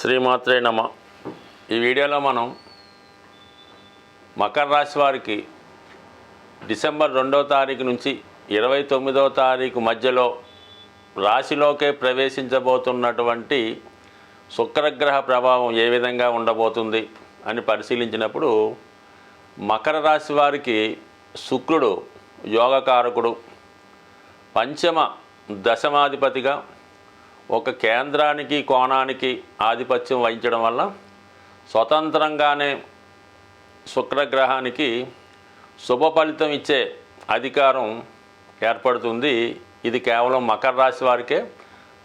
శ్రీమాత్రే నమ. ఈ వీడియోలో మనం మకర రాశి వారికి డిసెంబర్ రెండవ తారీఖు నుంచి ఇరవై తొమ్మిదవ తారీఖు మధ్యలో రాశిలోకే ప్రవేశించబోతున్నటువంటి శుక్రగ్రహ ప్రభావం ఏ విధంగా ఉండబోతుంది అని పరిశీలించినప్పుడు మకర రాశి వారికి శుక్రుడు యోగకారకుడు పంచమ దశమాధిపతిగా ఒక కేంద్రానికి కోణానికి ఆధిపత్యం వహించడం వల్ల స్వతంత్రంగానే శుక్రగ్రహానికి శుభ ఫలితం ఇచ్చే అధికారం ఏర్పడుతుంది. ఇది కేవలం మకర రాశి వారికే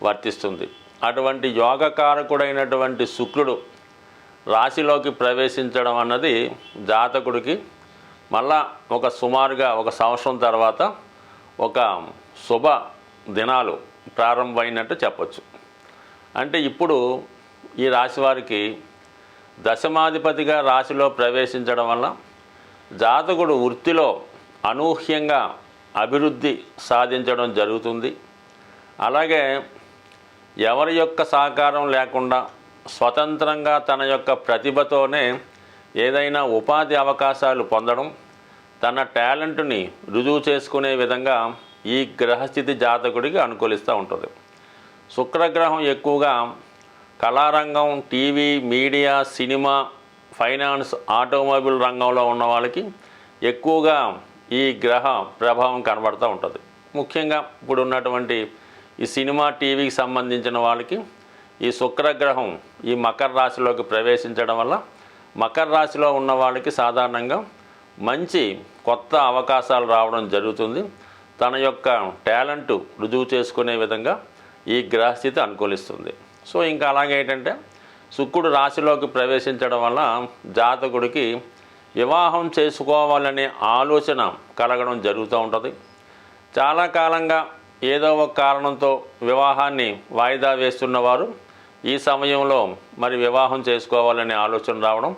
వర్తిస్తుంది. అటువంటి యోగకారకుడైనటువంటి శుక్రుడు రాశిలోకి ప్రవేశించడం అన్నది జాతకుడికి మళ్ళా ఒక సుమారుగా ఒక సంవత్సరం తర్వాత ఒక శుభ దినాలు ప్రారంభమైనట్టు చెప్పొచ్చు. అంటే ఇప్పుడు ఈ రాశి వారికి దశమాధిపతిగా రాశిలో ప్రవేశించడం వల్ల జాతకుడు వృత్తిలో అనూహ్యంగా అభివృద్ధి సాధించడం జరుగుతుంది. అలాగే ఎవరి యొక్క సహకారం లేకుండా స్వతంత్రంగా తన యొక్క ప్రతిభతోనే ఏదైనా ఉపాధి అవకాశాలు పొందడం తన టాలెంట్ని రుజువు చేసుకునే విధంగా ఈ గ్రహస్థితి జాతకుడికి అనుకూలిస్తూ ఉంటుంది. శుక్రగ్రహం ఎక్కువగా కళారంగం TV media cinema finance automobile రంగంలో ఉన్న వాళ్ళకి ఎక్కువగా ఈ గ్రహ ప్రభావం కనబడుతూ ఉంటుంది. ముఖ్యంగా ఇప్పుడు ఉన్నటువంటి ఈ సినిమా టీవీకి సంబంధించిన వాళ్ళకి ఈ శుక్రగ్రహం ఈ మకర రాశిలోకి ప్రవేశించడం వల్ల మకర రాశిలో ఉన్న వాళ్ళకి సాధారణంగా మంచి కొత్త అవకాశాలు రావడం జరుగుతుంది. తన యొక్క టాలెంట్ రుజువు చేసుకునే విధంగా ఈ గ్రహస్థితి అనుకూలిస్తుంది. సో ఇంకా అలాగే ఏంటంటే శుక్రుడు రాశిలోకి ప్రవేశించడం వల్ల జాతకుడికి వివాహం చేసుకోవాలనే ఆలోచన కలగడం జరుగుతూ ఉంటుంది. చాలా కాలంగా ఏదో ఒక కారణంతో వివాహాన్ని వాయిదా వేస్తున్నవారు ఈ సమయంలో మరి వివాహం చేసుకోవాలనే ఆలోచన రావడం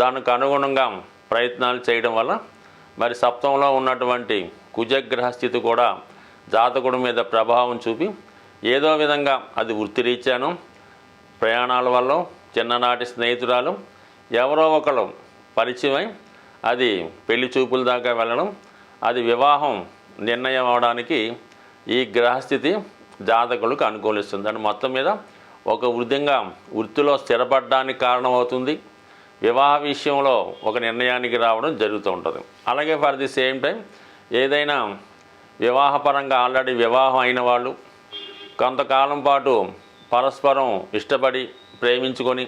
దానికి అనుగుణంగా ప్రయత్నాలు చేయడం వల్ల మరి సప్తంలో ఉన్నటువంటి కుజగ్రహ స్థితి కూడా జాతకుడి మీద ప్రభావం చూపి ఏదో విధంగా అది వృత్తిరీత్యాను ప్రయాణాల వల్ల చిన్ననాటి స్నేహితురాలు ఎవరో ఒకరు పరిచయమై అది పెళ్ళి చూపుల దాకా వెళ్ళడం అది వివాహం నిర్ణయం అవడానికి ఈ గ్రహస్థితి జాతకులకు అనుకూలిస్తుంది. అని మొత్తం మీద ఒక వృద్ధంగా వృత్తిలో స్థిరపడడానికి కారణమవుతుంది. వివాహ విషయంలో ఒక నిర్ణయానికి రావడం జరుగుతూ ఉంటుంది. అలాగే ఫర్ ది సేమ్ టైం ఏదైనా వివాహపరంగా ఆల్రెడీ వివాహం అయిన వాళ్ళు కొంతకాలం పాటు పరస్పరం ఇష్టపడి ప్రేమించుకొని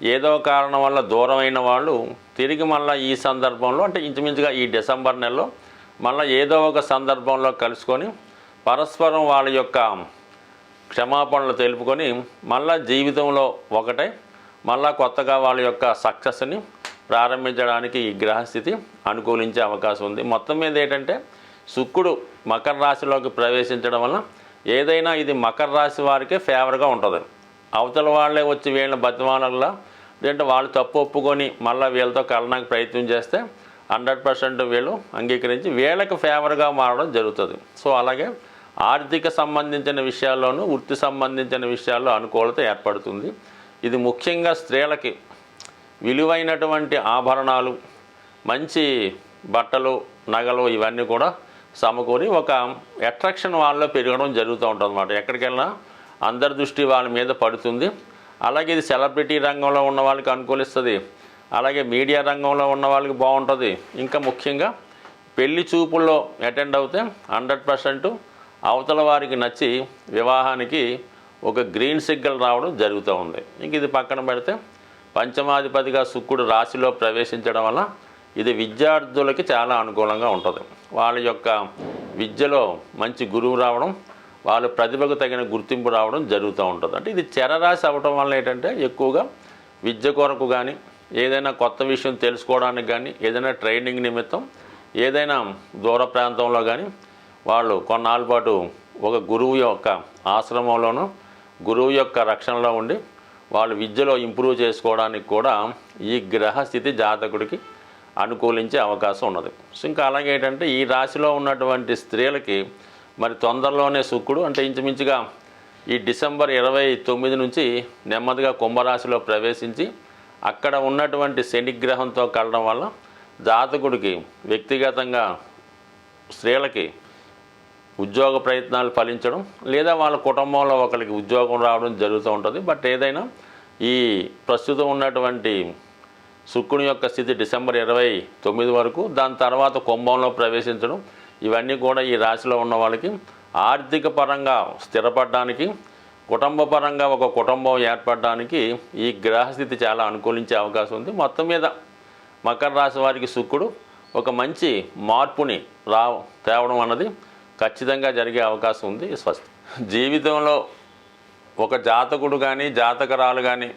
ఏదో కారణం వల్ల దూరమైన వాళ్ళు తిరిగి మళ్ళీ ఈ సందర్భంలో అంటే ఇంచుమించుగా ఈ డిసెంబర్ నెలలో మళ్ళీ ఏదో ఒక సందర్భంలో కలుసుకొని పరస్పరం వాళ్ళ యొక్క క్షమాపణలు తెలుపుకొని మళ్ళా జీవితంలో ఒకటే మళ్ళా కొత్తగా వాళ్ళ యొక్క సక్సెస్ని ప్రారంభించడానికి ఈ గ్రహస్థితి అనుకూలించే అవకాశం ఉంది. మొత్తం మీద ఏంటంటే శుక్రుడు మకర రాశిలోకి ప్రవేశించడం వల్ల ఏదైనా ఇది మకర రాశి వారికే ఫేవర్గా ఉంటుంది. అవతల వాళ్ళే వచ్చి వీళ్ళని బతిమాలల్లా లేదంటే వాళ్ళు తప్పు ఒప్పుకొని మళ్ళీ వీళ్ళతో కలడానికి ప్రయత్నం చేస్తే హండ్రెడ్ పర్సెంట్ వీళ్ళు అంగీకరించి వీళ్ళకి ఫేవర్గా మారడం జరుగుతుంది. సో అలాగే ఆర్థిక సంబంధించిన విషయాల్లోనూ వృత్తి సంబంధించిన విషయాల్లో అనుకూలత ఏర్పడుతుంది. ఇది ముఖ్యంగా స్త్రీలకి విలువైనటువంటి ఆభరణాలు మంచి బట్టలు నగలు ఇవన్నీ కూడా సమకూరి ఒక అట్రాక్షన్ వాళ్ళలో పెరగడం జరుగుతూ ఉంటుంది అనమాట ఎక్కడికెళ్ళినా అందరి దృష్టి వాళ్ళ మీద పడుతుంది. అలాగే ఇది సెలబ్రిటీ రంగంలో ఉన్న వాళ్ళకి అనుకూలిస్తుంది. అలాగే మీడియా రంగంలో ఉన్న వాళ్ళకి బాగుంటుంది. ఇంకా ముఖ్యంగా పెళ్ళి చూపుల్లో అటెండ్ అవుతే హండ్రెడ్ పర్సెంట్ అవతల వారికి నచ్చి వివాహానికి ఒక గ్రీన్ సిగ్నల్ రావడం జరుగుతూ ఉంది. ఇంక ఇది పక్కన పెడితే పంచమాధిపతిగా శుక్రుడు రాశిలో ప్రవేశించడం వల్ల ఇది విద్యార్థులకి చాలా అనుకూలంగా ఉంటుంది. వాళ్ళ యొక్క విద్యలో మంచి గురువు రావడం వాళ్ళ ప్రతిభకు తగిన గుర్తింపు రావడం జరుగుతూ ఉంటుంది. అంటే ఇది చెరరాశి అవ్వటం వల్ల ఏంటంటే ఎక్కువగా విద్య కొరకు కానీ ఏదైనా కొత్త విషయం తెలుసుకోవడానికి కానీ ఏదైనా ట్రైనింగ్ నిమిత్తం ఏదైనా దూర ప్రాంతంలో కానీ వాళ్ళు కొన్నాళ్ళ పాటు ఒక గురువు యొక్క ఆశ్రమంలోనూ గురువు యొక్క రక్షణలో ఉండి వాళ్ళు విద్యలో ఇంప్రూవ్ చేసుకోవడానికి కూడా ఈ గ్రహస్థితి జాతకుడికి అనుకూలించే అవకాశం ఉన్నది. సో ఇంకా అలాగే ఏంటంటే ఈ రాశిలో ఉన్నటువంటి స్త్రీలకి మరి తొందరలోనే శుక్రుడు అంటే ఇంచుమించుగా ఈ డిసెంబర్ ఇరవై తొమ్మిది నుంచి నెమ్మదిగా కుంభరాశిలో ప్రవేశించి అక్కడ ఉన్నటువంటి శనిగ్రహంతో కలడం వల్ల జాతకుడికి వ్యక్తిగతంగా స్త్రీలకి ఉద్యోగ ప్రయత్నాలు ఫలించడం లేదా వాళ్ళ కుటుంబంలో ఒకరికి ఉద్యోగం రావడం జరుగుతూ ఉంటుంది. బట్ ఏదైనా ఈ ప్రస్తుతం ఉన్నటువంటి శుక్రుని యొక్క స్థితి డిసెంబర్ ఇరవై తొమ్మిది వరకు దాని తర్వాత కుంభంలో ప్రవేశించడం ఇవన్నీ కూడా ఈ రాశిలో ఉన్న వాళ్ళకి ఆర్థిక పరంగా స్థిరపడడానికి కుటుంబ పరంగా ఒక కుటుంబం ఏర్పడడానికి ఈ గ్రహస్థితి చాలా అనుకూలించే అవకాశం ఉంది. మొత్తం మీద మకర రాశి వారికి శుక్రుడు ఒక మంచి మార్పుని రా తేవడం అన్నది ఖచ్చితంగా జరిగే అవకాశం ఉంది స్వస్తి. జీవితంలో ఒక జాతకుడు కానీ జాతకరాలు కానీ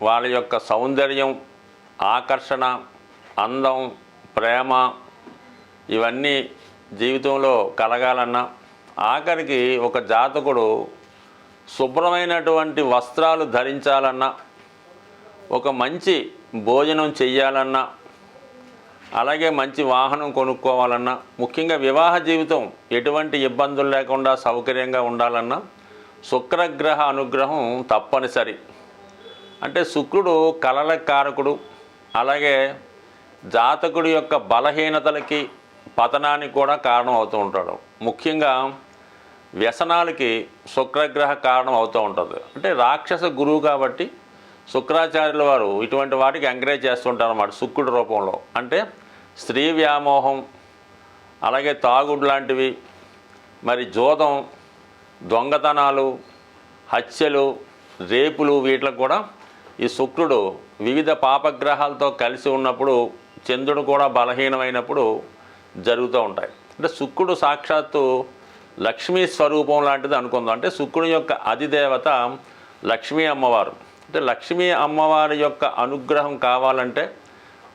వాళ్ళ యొక్క సౌందర్యం ఆకర్షణ అందం ప్రేమ ఇవన్నీ జీవితంలో కలగాలన్నా ఆఖరికి ఒక జాతకుడు శుభ్రమైనటువంటి వస్త్రాలు ధరించాలన్నా ఒక మంచి భోజనం చెయ్యాలన్నా అలాగే మంచి వాహనం కొనుక్కోవాలన్నా ముఖ్యంగా వివాహ జీవితం ఎటువంటి ఇబ్బందులు లేకుండా సౌకర్యంగా ఉండాలన్నా శుక్రగ్రహ అనుగ్రహం తప్పనిసరి. అంటే శుక్రుడు కలల కారకుడు అలాగే జాతకుడి యొక్క బలహీనతలకి పతనానికి కూడా కారణం అవుతూ ఉంటాడు. ముఖ్యంగా వ్యసనాలకి శుక్రగ్రహ కారణం అవుతూ ఉంటుంది. అంటే రాక్షస గురువు కాబట్టి శుక్రాచార్యుల వారు ఇటువంటి వాటికి ఎంకరేజ్ చేస్తుంటారు అన్నమాట శుక్రుడి రూపంలో. అంటే స్త్రీ వ్యామోహం అలాగే తాగుడు లాంటివి మరి జోదం దొంగతనాలు హత్యలు రేపులు వీటికి కూడా ఈ శుక్రుడు వివిధ పాపగ్రహాలతో కలిసి ఉన్నప్పుడు చంద్రుడు కూడా బలహీనమైనప్పుడు జరుగుతూ ఉంటాయి. అంటే శుక్రుడు సాక్షాత్తు లక్ష్మీ స్వరూపం లాంటిది అనుకుందాం. అంటే శుక్రుని యొక్క అధిదేవత లక్ష్మీ అమ్మవారు. అంటే లక్ష్మీ అమ్మవారి యొక్క అనుగ్రహం కావాలంటే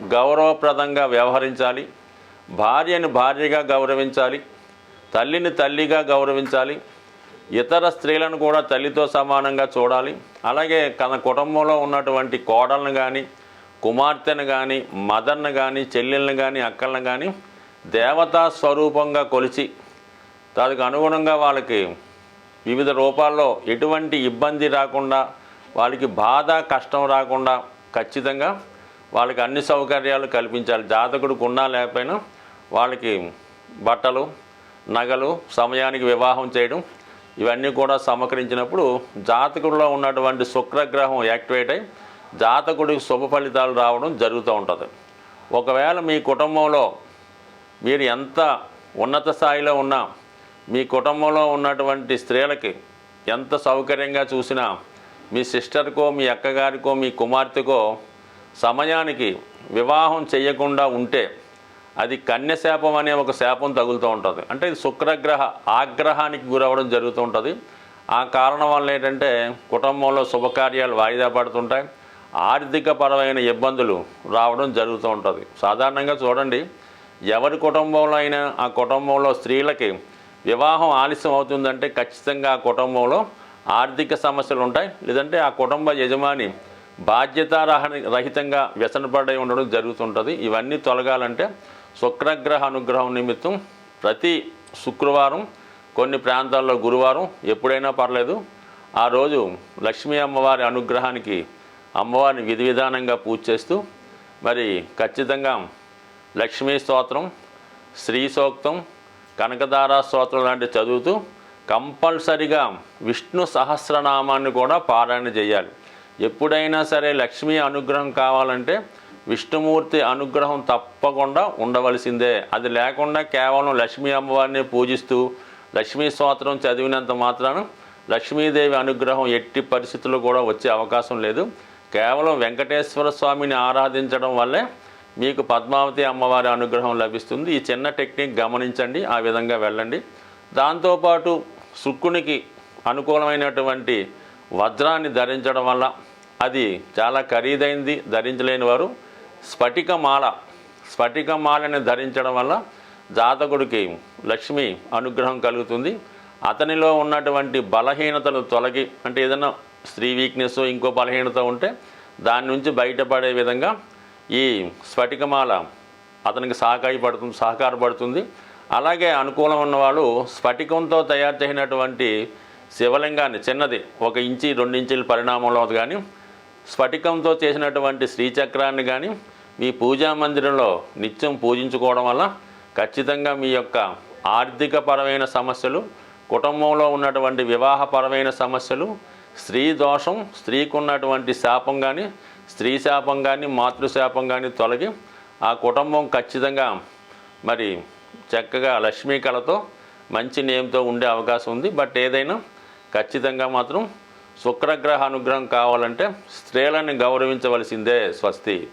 గౌరవప్రదంగా వ్యవహరించాలి. భార్యని భార్యగా గౌరవించాలి. తల్లిని తల్లిగా గౌరవించాలి. ఇతర స్త్రీలను కూడా తల్లితో సమానంగా చూడాలి. అలాగే తన కుటుంబంలో ఉన్నటువంటి కోడలను కానీ కుమార్తెను కానీ మదర్ను కానీ చెల్లెలను కానీ అక్కలను కానీ దేవతా స్వరూపంగా కొలిచి దానికి అనుగుణంగా వాళ్ళకి వివిధ రూపాల్లో ఎటువంటి ఇబ్బంది రాకుండా వాళ్ళకి బాధ కష్టం రాకుండా ఖచ్చితంగా వాళ్ళకి అన్ని సౌకర్యాలు కల్పించాలి. జాతకుడికి ఉన్నా లేకపోయినా వాళ్ళకి బట్టలు నగలు సమయానికి వివాహం చేయడం ఇవన్నీ కూడా సమకరించినప్పుడు జాతకుడిలో ఉన్నటువంటి శుక్రగ్రహం యాక్టివేట్ అయి జాతకుడికి శుభ ఫలితాలు రావడం జరుగుతూ ఉంటుంది. ఒకవేళ మీ కుటుంబంలో మీరు ఎంత ఉన్నత స్థాయిలో ఉన్నా మీ కుటుంబంలో ఉన్నటువంటి స్త్రీలకి ఎంత సౌకర్యంగా చూసినా మీ సిస్టర్కో మీ అక్కగారికో మీ కుమార్తెకో సమయానికి వివాహం చేయకుండా ఉంటే అది కన్యశాపం అనే ఒక శాపం తగులుతూ ఉంటుంది. అంటే ఇది శుక్రగ్రహ ఆగ్రహానికి గురవడం జరుగుతూ ఉంటుంది. ఆ కారణం వల్ల ఏంటంటే కుటుంబంలో శుభకార్యాలు వాయిదా పడుతుంటాయి. ఆర్థిక పరమైన ఇబ్బందులు రావడం జరుగుతూ ఉంటుంది. సాధారణంగా చూడండి ఎవరి కుటుంబంలో అయినా ఆ కుటుంబంలో స్త్రీలకి వివాహం ఆలస్యం అవుతుందంటే ఖచ్చితంగా ఆ కుటుంబంలో ఆర్థిక సమస్యలు ఉంటాయి. లేదంటే ఆ కుటుంబ యజమాని బాధ్యతారహ రహితంగా వ్యసనపడి ఉండడం జరుగుతుంటుంది. ఇవన్నీ తొలగాలంటే శుక్రగ్రహ అనుగ్రహం నిమిత్తం ప్రతి శుక్రవారం కొన్ని ప్రాంతాల్లో గురువారం ఎప్పుడైనా పర్లేదు. ఆ రోజు లక్ష్మీ అమ్మవారి అనుగ్రహానికి అమ్మవారిని విధి విధానంగా పూజ చేస్తూ మరి ఖచ్చితంగా లక్ష్మీ స్తోత్రం శ్రీ సూక్తం కనకదారా స్తోత్రం లాంటివి చదువుతూ కంపల్సరిగా విష్ణు సహస్రనామాన్ని కూడా పారాయణ చేయాలి. ఎప్పుడైనా సరే లక్ష్మీ అనుగ్రహం కావాలంటే విష్ణుమూర్తి అనుగ్రహం తప్పకుండా ఉండవలసిందే. అది లేకుండా కేవలం లక్ష్మీ అమ్మవారిని పూజిస్తూ లక్ష్మీ స్తోత్రం చదివినంత మాత్రాన లక్ష్మీదేవి అనుగ్రహం ఎట్టి పరిస్థితుల్లో కూడా వచ్చే అవకాశం లేదు. కేవలం వెంకటేశ్వర స్వామిని ఆరాధించడం వల్లే మీకు పద్మావతి అమ్మవారి అనుగ్రహం లభిస్తుంది. ఈ చిన్న టెక్నిక్ గమనించండి ఆ విధంగా వెళ్ళండి. దాంతోపాటు శుక్రునికి అనుకూలమైనటువంటి వజ్రాన్ని ధరించడం వల్ల అది చాలా ఖరీదైంది ధరించలేని వారు. స్ఫటికమాల స్ఫటికమాలని ధరించడం వల్ల జాతకుడికి లక్ష్మి అనుగ్రహం కలుగుతుంది. అతనిలో ఉన్నటువంటి బలహీనతలు తొలగి అంటే ఏదైనా స్త్రీ వీక్నెస్ ఇంకో బలహీనత ఉంటే దాని నుంచి బయటపడే విధంగా ఈ స్ఫటికమాల అతనికి సహకారపడుతుంది సహకారపడుతుంది. అలాగే అనుకూలం ఉన్నవాళ్ళు స్ఫటికంతో తయారు చేసినటువంటి శివలింగాన్ని చిన్నది ఒక ఇంచి రెండు ఇంచుల పరిణామంలో కానీ స్ఫటికంతో చేసినటువంటి శ్రీచక్రాన్ని కానీ మీ పూజా మందిరంలో నిత్యం పూజించుకోవడం వల్ల ఖచ్చితంగా మీ యొక్క ఆర్థికపరమైన సమస్యలు కుటుంబంలో ఉన్నటువంటి వివాహపరమైన సమస్యలు స్త్రీ దోషం స్త్రీకి ఉన్నటువంటి శాపం కానీ స్త్రీ శాపం కానీ మాతృశాపం కానీ తొలగి ఆ కుటుంబం ఖచ్చితంగా మరి చక్కగా లక్ష్మీ కళతో మంచి నేమ్తో ఉండే అవకాశం ఉంది. బట్ ఏదైనా ఖచ్చితంగా మాత్రం శుక్రగ్రహ అనుగ్రహం కావాలంటే స్త్రీలను గౌరవించవలసిందే స్వస్తి.